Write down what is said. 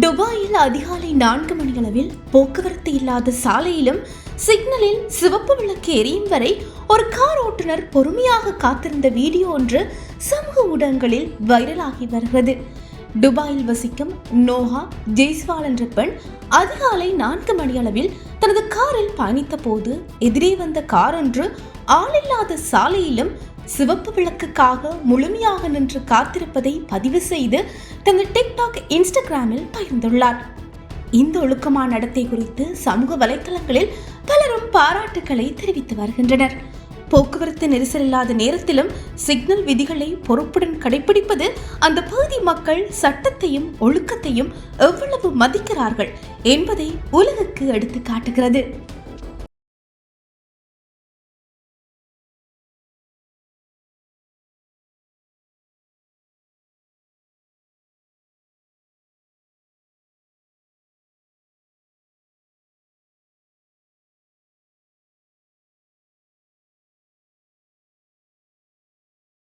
துபாயில் அதிகாலை நான்கு மணியளவில் போக்குவரத்து இல்லாத சாலையிலும் சிக்னலில் சிவப்பு விளக்கு எரியும் வரை ஒரு கார் ஓட்டுநர் பொறுமையாக காத்திருந்த வீடியோ ஒன்று சமூக ஊடகங்களில் வைரலாகி வருகிறது. துபாயில் வசிக்கும் நோஹா ஜெய்ஸ்வால் என்ற பெண் அதிகாலை நான்கு மணியளவில் தனது காரில் பயணித்த போது எதிரே வந்த கார் ஒன்று ஆளில்லாத சாலையிலும் சிவப்பு விளக்குக்காக முழுமையாக நின்று காத்திருப்பதை பதிவு செய்து தனது டிக்டாக் இன்ஸ்டாகிராமில் பகிர்ந்துள்ளார். இந்த ஒழுக்கமான நடத்தை குறித்து சமூக வலைத்தளங்களில் பலரும் பாராட்டுக்களை தெரிவித்து வருகின்றனர். போக்குவரத்து நெரிசல் இல்லாத நேரத்திலும் சிக்னல் விதிகளை பொறுப்புடன் கடைபிடிப்பது அந்த பகுதி மக்கள் சட்டத்தையும் ஒழுக்கத்தையும் எவ்வளவு மதிக்கிறார்கள் என்பதை உலகுக்கு எடுத்து காட்டுகிறது.